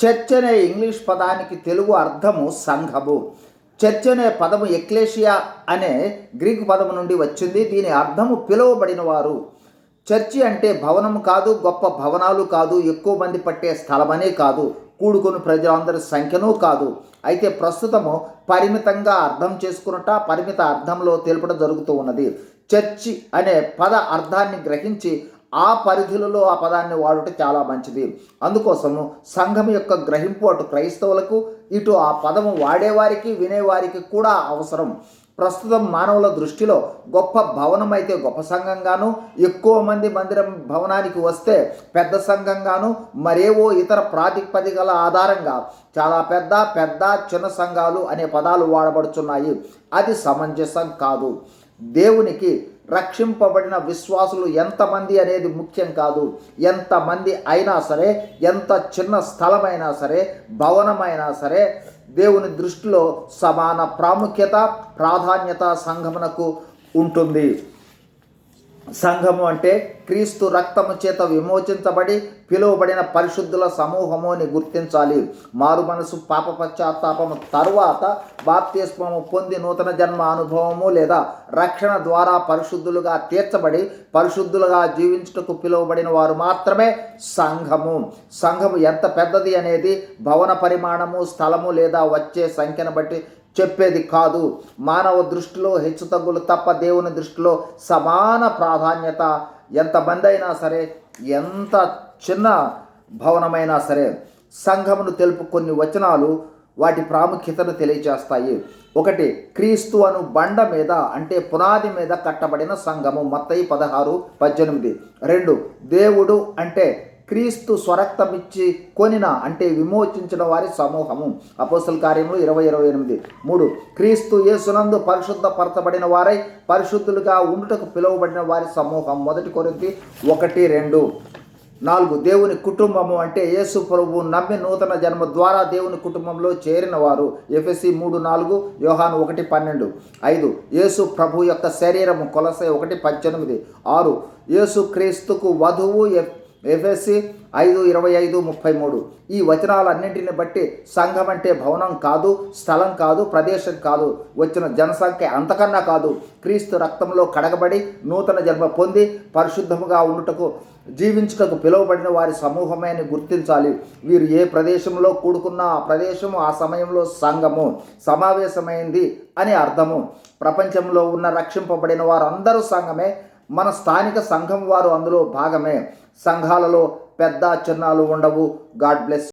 Church అనే English పదానికి తెలుగు అర్థము సంఘము. చర్చ్ అనే పదము ఎక్లేషియా అనే గ్రీకు పదము నుండి వచ్చింది. దీని అర్థము పిలువబడిన వారు చర్చి అంటే భవనం కాదు గొప్ప భవనాలు కాదు ఎక్కువ మంది పట్టే స్థలమనే కాదు. కూడుకుని ప్రజలందరి సంఖ్యను కాదు. అయితే ప్రస్తుతము పరిమితంగా అర్థం చేసుకున్నట పరిమిత అర్థంలో తెలుపడం జరుగుతూ ఉన్నది. చర్చి అనే పద అర్థాన్ని గ్రహించి ఆ పరిధులలో ఆ పదాన్ని వాడుట చాలా మంచిది. అందుకోసము సంఘం యొక్క గ్రహింపు అటు క్రైస్తవులకు ఇటు ఆ పదము వాడేవారికి వినేవారికి కూడా అవసరం. ప్రస్తుతం మానవుల దృష్టిలో గొప్ప భవనం అయితే గొప్ప సంఘంగాను ఎక్కువ మంది మందిరం భవనానికి వస్తే పెద్ద సంఘంగాను మరేవో ఇతర ప్రాతిపదికల ఆధారంగా చాలా పెద్ద పెద్ద చిన్న సంఘాలు అనే పదాలు వాడబడుతున్నాయి అది సమంజసం కాదు. దేవునికి రక్షింపబడిన విశ్వాసులు ఎంతమంది అనేది ముఖ్యం కాదు. ఎంతమంది అయినా సరే ఎంత చిన్న స్థలమైనా సరే భవనమైనా సరే దేవుని దృష్టిలో సమాన ప్రాముఖ్యత ప్రాధాన్యత సంఘమునకు ఉంటుంది. సంఘము అంటే క్రీస్తు రక్తము చేత విమోచించబడి పిలువబడిన పరిశుద్ధుల సమూహము అని గుర్తించాలి. మారు మనసు పాప పశ్చాత్తాపము తర్వాత బాప్తిస్మము పొంది నూతన జన్మ అనుభవము లేదా రక్షణ ద్వారా పరిశుద్ధులుగా తీర్చబడి పరిశుద్ధులుగా జీవించుటకు పిలువబడిన వారు మాత్రమే సంఘము. సంఘము ఎంత పెద్దది అనేది భవన పరిమాణము స్థలము లేదా వచ్చే సంఖ్యను బట్టి చెప్పేది కాదు. మానవ దృష్టిలో హెచ్చుతగ్గులు తప్ప దేవుని దృష్టిలో సమాన ప్రాధాన్యత ఎంతమంది అయినా సరే ఎంత చిన్న భవనమైనా సరే సంఘమును తెలుపు కొన్ని వచనాలు వాటి ప్రాముఖ్యతను తెలియజేస్తాయి ఒకటి క్రీస్తు అను బండ మీద అంటే పునాది మీద కట్టబడిన సంఘము. మత్తయి పదహారు పద్దెనిమిది. రెండు దేవుడు అంటే క్రీస్తు స్వరక్తమిచ్చి కొనిన అంటే విమోచించిన వారి సమూహము. అపోసల కార్యములు ఇరవై ఇరవై ఎనిమిది. మూడు క్రీస్తు యేసునందు పరిశుద్ధపరచబడిన వారై పరిశుద్ధులుగా ఉండుటకు పిలువబడిన వారి సమూహం. మొదటి కొరింది ఒకటి రెండు. నాలుగు దేవుని కుటుంబము అంటే యేసు ప్రభు నమ్మి నూతన జన్మ ద్వారా దేవుని కుటుంబంలో చేరిన వారు ఎఫ్ఎస్సి మూడు నాలుగు యోహాను ఒకటి పన్నెండు. ఐదు యేసు ప్రభు యొక్క శరీరము కొలసై ఒకటి పద్దెనిమిది. ఆరు యేసు క్రీస్తుకు వధువు ఎఫ్ఎస్సి ఐదు ఇరవై ఐదు ముప్పై మూడు. ఈ వచనాలన్నింటిని బట్టి సంఘం అంటే భవనం కాదు స్థలం కాదు ప్రదేశం కాదు. వచ్చిన జనసంఖ్య అంతకన్నా కాదు. క్రీస్తు రక్తంలో కడగబడి నూతన జన్మ పొంది పరిశుద్ధముగా ఉండుటకు జీవించుటకు పిలువబడిన వారి సమూహమే అని గుర్తించాలి. వీరు ఏ ప్రదేశంలో కూడుకున్న ఆ ప్రదేశము ఆ సమయంలో సంఘము. సమావేశమైంది అని అర్థము. ప్రపంచంలో ఉన్న రక్షింపబడిన వారందరూ సంఘమే మన స్థానిక సంఘం వారు అందులో భాగమే. సంఘాలలో పెద్ద చిన్నాలు ఉండవు. God bless